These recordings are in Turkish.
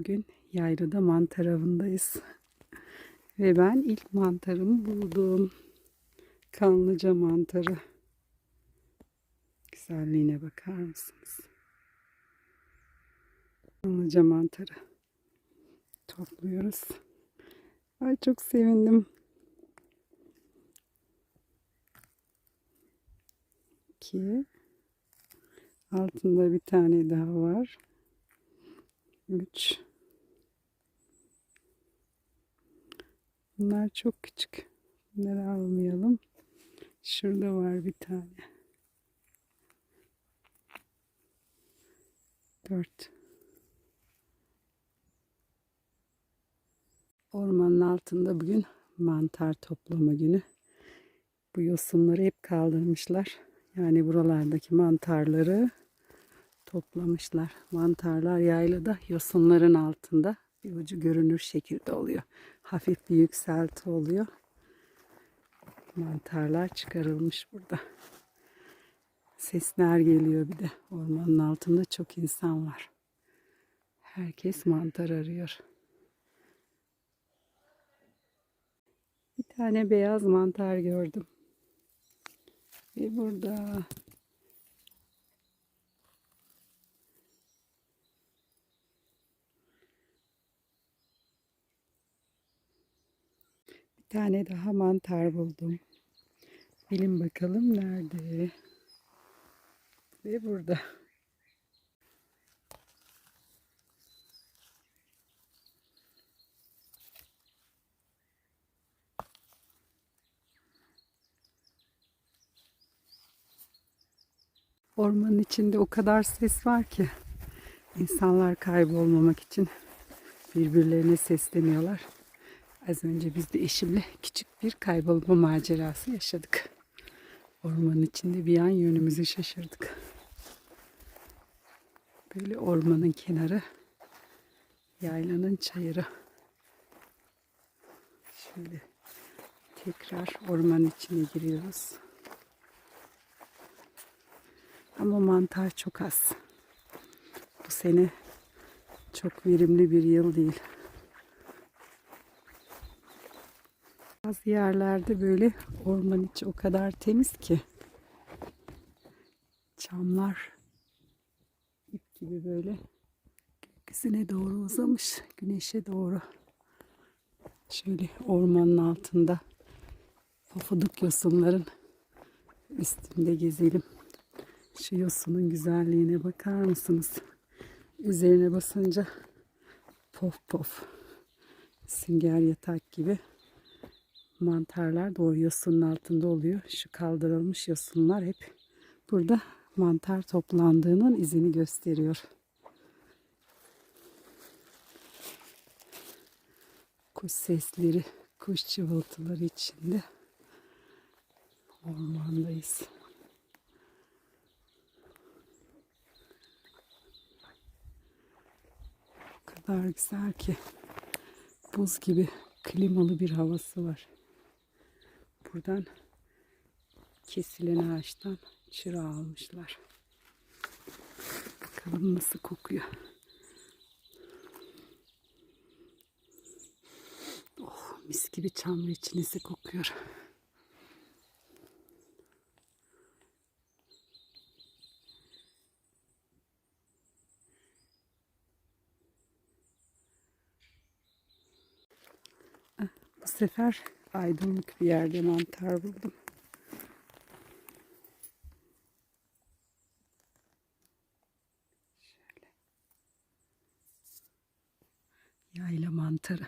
Bugün yaylada mantar avındayız. Ve ben ilk mantarımı buldum. Kanlıca mantarı. Güzelliğine bakar mısınız? Kanlıca mantarı. Topluyoruz. Ay çok sevindim. İki. Altında bir tane daha var. 3 Bunlar çok küçük. Bunları almayalım. Şurada var bir tane. 4 Ormanın altında bugün mantar toplama günü. Bu yosunları hep kaldırmışlar. Yani buralardaki mantarları toplamışlar. Mantarlar yaylada yosunların altında bir ucu görünür şekilde oluyor. Hafif bir yükselti oluyor. Mantarlar çıkarılmış burada. Sesler geliyor bir de. Ormanın altında çok insan var. Herkes mantar arıyor. Bir tane beyaz mantar gördüm. Ve burada tane daha mantar buldum. Bilin bakalım nerede? Ve burada. Ormanın içinde o kadar ses var ki insanlar kaybolmamak için birbirlerine sesleniyorlar. Az önce biz de eşimle küçük bir kaybolma macerası yaşadık. Ormanın içinde bir an yönümüzü şaşırdık. Böyle ormanın kenarı, yaylanın çayırı. Şöyle tekrar ormanın içine giriyoruz. Ama mantar çok az. Bu sene çok verimli bir yıl değil. Bazı yerlerde böyle orman içi o kadar temiz ki çamlar ip gibi böyle gökyüzüne doğru uzamış güneşe doğru. Şöyle ormanın altında pofuduk yosunların üstünde gezelim. Şu yosunun güzelliğine bakar mısınız? Üzerine basınca pof pof sünger yatak gibi mantarlar o yosunun altında oluyor. Şu kaldırılmış yosunlar hep burada mantar toplandığının izini gösteriyor. Kuş sesleri, kuş cıvıltıları içinde ormandayız. O kadar güzel ki buz gibi klimalı bir havası var. Buradan kesilen ağaçtan çıra almışlar. Bakalım nasıl kokuyor. Oh mis gibi çamlı içinesi kokuyor. Bu sefer aydınlık bir yerde mantar buldum. Şöyle. Yayla mantarı.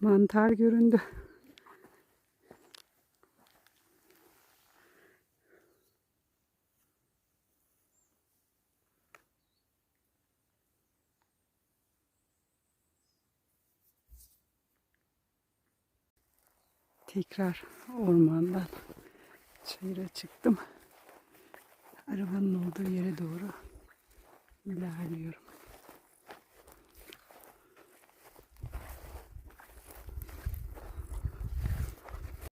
Mantar göründü. Tekrar ormandan çayıra çıktım. Arabanın olduğu yere doğru ilerliyorum.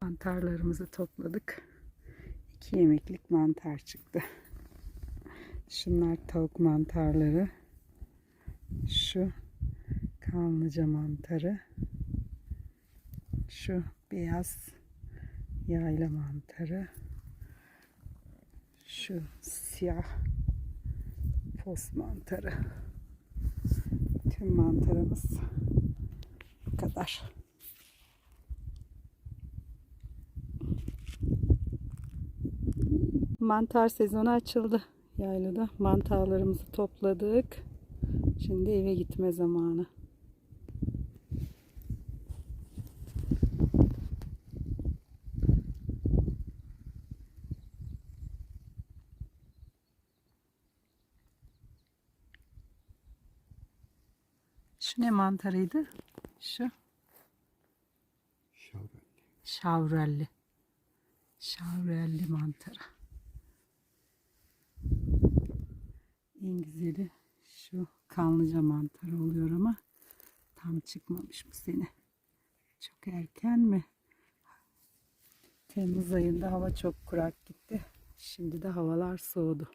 Mantarlarımızı topladık. İki yemeklik mantar çıktı. Şunlar tavuk mantarları. Şu kanlıca mantarı. Şu beyaz yayla mantarı. Şu siyah fos mantarı. Tüm mantarımız bu kadar. Mantar sezonu açıldı yaylada. Mantarlarımızı topladık. Şimdi eve gitme zamanı. Şu ne mantarıydı? Şu Şavret. şavrelli. Şavrelli mantarı. En güzeli şu kanlıca mantarı oluyor ama tam çıkmamış bu sene. Çok erken mi? Temmuz ayında hava çok kurak gitti. Şimdi de havalar soğudu.